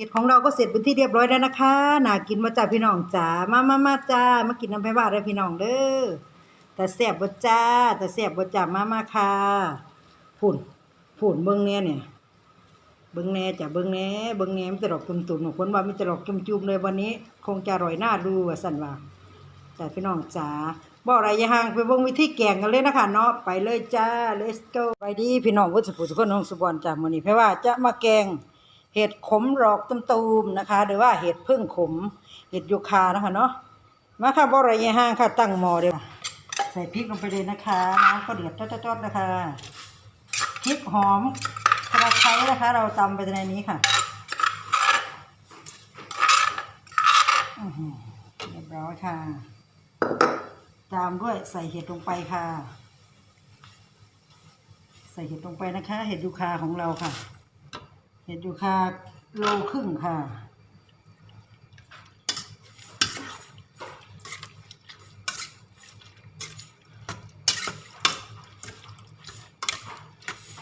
ห็ดของเราก็เสร็จเป็นที่เรียบร้อยแล้วนะคะน่ากินมาจ้าพี่น้องจ๋ามามามาจ้ามากินน้ำไผ่บ้านได้อพี่น้องเด้อแต่แซ่บบ่จ้าแต่แซ่บบ่จ้ามามาค่ะผุ่นผุ่นเบิ่งแน่เนี่ยเบิ่งแน่จ้ะเบิ่งแน่เบิ่งแน่มันจะดอกตุ่มๆของคนว่ามันจะดอกจุ่มๆเลยวันนี้ คงจะอร่อยน่าดูว่าสั่นว่าจ้าพี่น้องจ๋าบ่อะไรอย่าห่างไปเบิ่งวิธีแกงกันเลยนะคะเนาะไปเลยจ้า let's go ไปดีพี่น้องวัดสุภูสุคนของสุบอนจ้ามื้อนี้เพราะว่าจะมาแกง เห็ดขมหรอกตูมๆนะคะ หรือว่าเห็ดพึ่งขม เห็ดยูคานะคะเนาะมาค่ะบ่อไรอย่ห่างค่ะตั้งหม้อเดี๋ยวใส่พริกลงไปเลยนะคะน้ำก็เดือดจอดๆนะคะพริกหอมกระไคร้นะคะ เราตำไปในนี้ค่ะเรียบร้อยค่ะ ตามด้วยใส่เห็ดลงไปค่ะ ใส่เห็ดลงไปนะคะ เห็ดยูคาของเราค่ะ ห็ดยูคาโลครึ่งค่ะ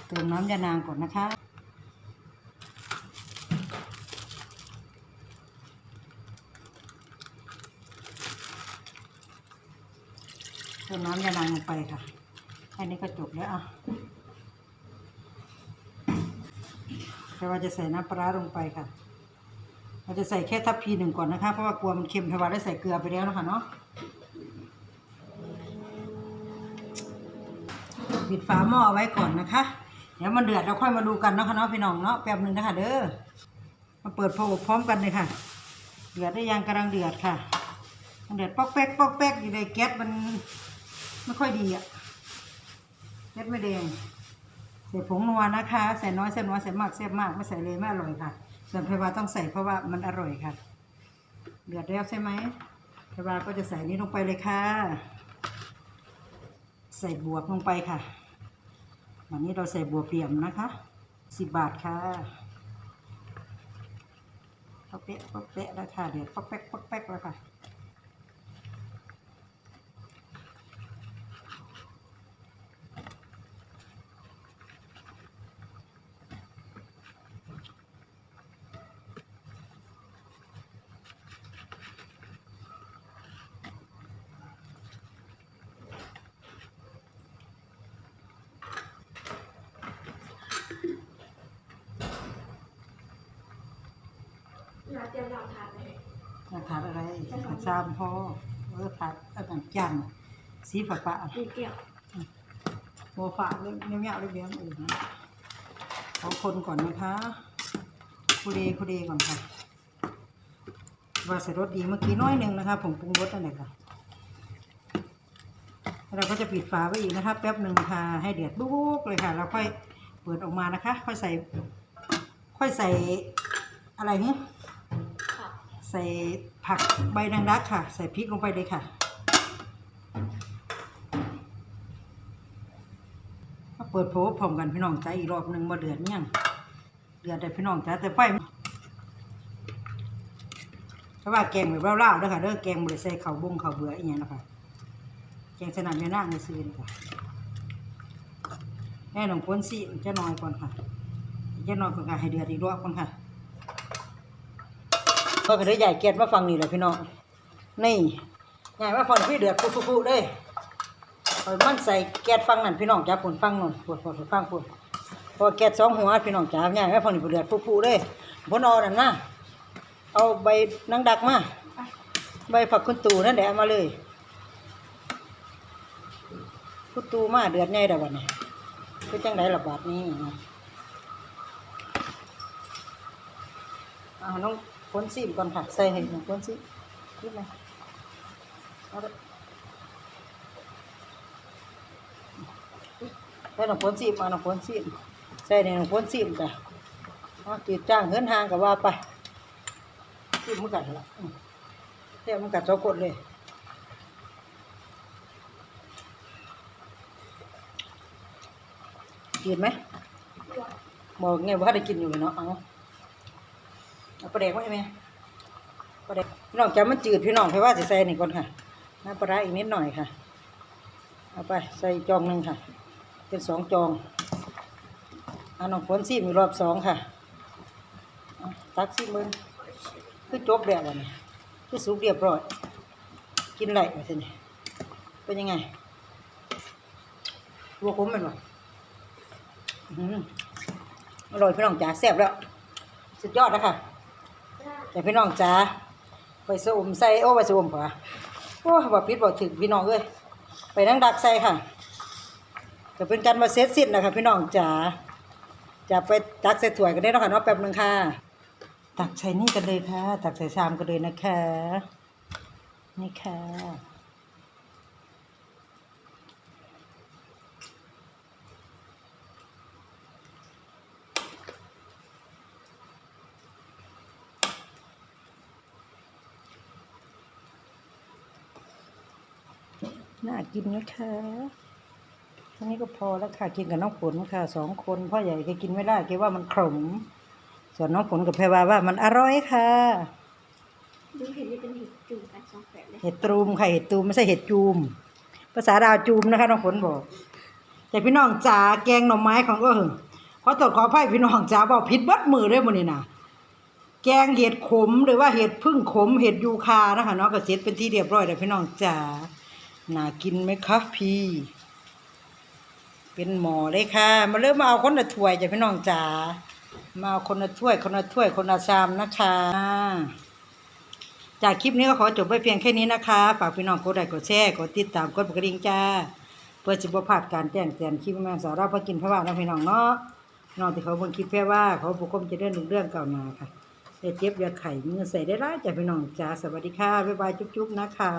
เติมน้ำยานางก่อนนะคะ เติมน้ำยานางลงไปค่ะ แค่นี้ก็จบแล้วอะ แต่ว่าจะใส่น้ำปลาลงไปค่ะ เราจะใส่แค่ทัพพีหนึ่งก่อนนะคะ เพราะว่ากลัวมันเค็มเพราะว่าได้ใส่เกลือไปแล้วนะคะเนาะปิดฝาหม้อไว้ก่อนนะคะ เดี๋ยวมันเดือดเราค่อยมาดูกันเนาะค่ะเนาะพี่น้องเนาะแป๊บหนึ่งนะคะเด้อ มาเปิดพอบพร้อมกันเลยค่ะ เดือดได้ยังกำลังเดือดค่ะมันเดือดปอกแป๊กปอกแป๊กอยู่ในแก๊สมันไม่ค่อยดีอะแก๊สไม่แดง ใส่ผงนัวนะคะ ใส่น้อยใส่น้อยใส่มากใส่มากไม่ใส่เลยไม่อร่อยค่ะ ส่วนเพวาต้องใส่เพราะว่ามันอร่อยค่ะ เดือดแล้วใช่ไหมเพวาก็จะใส่นี้ลงไปเลยค่ะ ใส่บวบลงไปค่ะ วันนี้เราใส่บวบเปี่ยมนะคะสิบบาทค่ะปอกเป๊ะปอกเป๊ะแล้วค่ะเดี๋ยวปอกแป๊กปอกแป๊กแล้วค่ะ เราเตรียมรองทานไหมอยากทานอะไรผัดซามพอเออผัดอันนั้นจันทร์สีฟ้าฟ้ามีเกี่ยวโมฟ้าเรื่องเงี้ยๆเรื่องเลี้ยงอื่นนะขอคนก่อนนะคะคุเดคุเดก่อนค่ะว่าใส่รสดีเมื่อกี้น้อยหนึ่งนะคะผงปรุงรสนั่นแหละค่ะแล้วเราก็จะปิดฝาไว้อีกนะคะแป๊บหนึ่งค่ะให้เดือดบุกๆเลยค่ะ แล้วค่อยเปิดออกมานะคะ ค่อยใส่ ค่อยใส่อะไรเนี้ยค่ะ ใส่ผักใบนางรักค่ะ ใส่พริกลงไปเลยค่ะมาเปิดโผพร้อมกันพี่น้องจ้าอีกรอบหนึ่งมาเดือดเนี่ยงเดือดแต่พี่น้องจ้าแต่ไฟเพราะว่าแกงแบบเล่าๆเด้ค่ะเด้อแกงบริใส่ข้าวบงข้าวเบื่ออย่างนะคะแกงสนามยานั่งในซื้อนี่ค่ะแม่หนองพ้นสิจะน้อยก่อนค่ะจะน้อยก่อนค่ะให้เดือดอีกรอบก่อนค่ะ ก็คือได้ใหญ่เกียรติมาฟังนี่แหละพี่น้องนี่ใหญ่มาฟังพี่เดือดฟุๆๆเลยคอยมันใส่แก๊สฟังนั่นพี่น้องจ้าผลฟังนั่นปวดปวดฟังปวดพอแก๊สสองหัวพี่น้องจ้าใหญ่มาฟังนี่เดือดฟุๆเลยบนเอานั่นนะเอาใบนางดักมาใบผักคุณตูนั่นแหละเอามาเลยคุณตูมาเดือดใหญ่เด้อวันนี้คือจังไดระบาดนี้อ่าน้อง นซีมก่อนค่ะ ใส่ให้น้องพ้นซีมนิดหนึงเอาละใส่หน้องพ้นซีมมาหน้องพ้นซีมใส่ในน้องพ้นซีมจ้ะเอาจืดจ้างเหินห่างกับว่าไปซีมมันกัดละเที่ยมันกัดสองคนเลยกินไหมบอกไงว่าได้กินอยู่เนาะเอา เอาปลาแดกไว้ไหมปลาแดกพี่น้องจำมันจืดพี่น้องเพรว่าจะใส่นี่ก่อนค่ะน้ำปลาอีกนิดหน่อยค่ะ เอาไปใส่จองหนึ่งค่ะ เป็นสองจองเอาน้องฝนซีมอีกรอบสองค่ะตักสิมึงคือจบแล้ววันนี้คือสุกเรียบร้อย กินไรไปสิเนี่ยเป็นยังไงรัวคมแมันบ่อื้อหืออร่อยพี่น้องจ๋าแซ่บแล้ว สุดยอดนะคะ แต่พี่น้องจ๋าไปสูมใส่โอ้ไปสูมผัวโอ้บ่พิษบ่ถึงพี่น้องเอ้ยไปนั่งดักใส่ค่ะจะเป็นการมาเซตสิ้นนะคะพี่น้องจ๋าจะไปตักใส่ถ้วยกันได้แล้วค่ะเนาะแป๊บหนึงค่ะ ตักใส่นี่กันเลยค่ะ ตักใส่ชามกันเลยนะคะนี่ค่ะ น่ากินนะคะอันนี้ก็พอแล้วค่ะ กินกับน้องฝนค่ะสองคนพ่อใหญ่แกกินไม่ได้แกว่ามันขม ส่วนน้องฝนกับแพรวาว่ามันอร่อยค่ะ ดูเห็นนี่เป็นเห็ดจุ่มกันสองแฝดเลยเห็ดตูมค่ะเห็ดตูมไม่ใช่เห็ดจูม ภาษาดาวจูมนะคะน้องฝนบอก แต่พี่น้องจ๋าแกงหน่อไม้ของก็เหอะขอตรวจขอไพ่พี่น้องจ๋าบอกผิดเบัดมือเลยมื้อนี้นะแกงเห็ดขมหรือว่าเห็ดพึ่งขมเห็ดยูคานะคะเนาะก็เสร็จเป็นที่เรียบร้อยแล้วพี่น้องจ๋า น่ากินไหมคะพี่ เป็นหมอเลยค่ะ มาเริ่มมาเอาคนละถ้วยจ้ะพี่น้องจ๋า มาเอาคนละถ้วย คนละถ้วย คนละชามนะคะ จากคลิปนี้ก็ขอจบไว้เพียงแค่นี้นะคะ ฝากพี่น้องกดไลค์กดแชร์ กดติดตาม กดกระดิ่งจ้า เพื่อจะบ่พลาดการแจ้งเตือนคลิปแม่สาระพอกินพระว่านะพี่น้องเนาะน้องที่เขาบิ่งคลิปแพ่ว่า เขาบุกคมจะเรื่องเรื่องเก่านาค่ะได้เจ็บยาไข่มือใส่ได้ร้ายจ้ะพี่น้องจ้า สวัสดีค่ะ บ๊ายบายจุ๊บๆนะคะ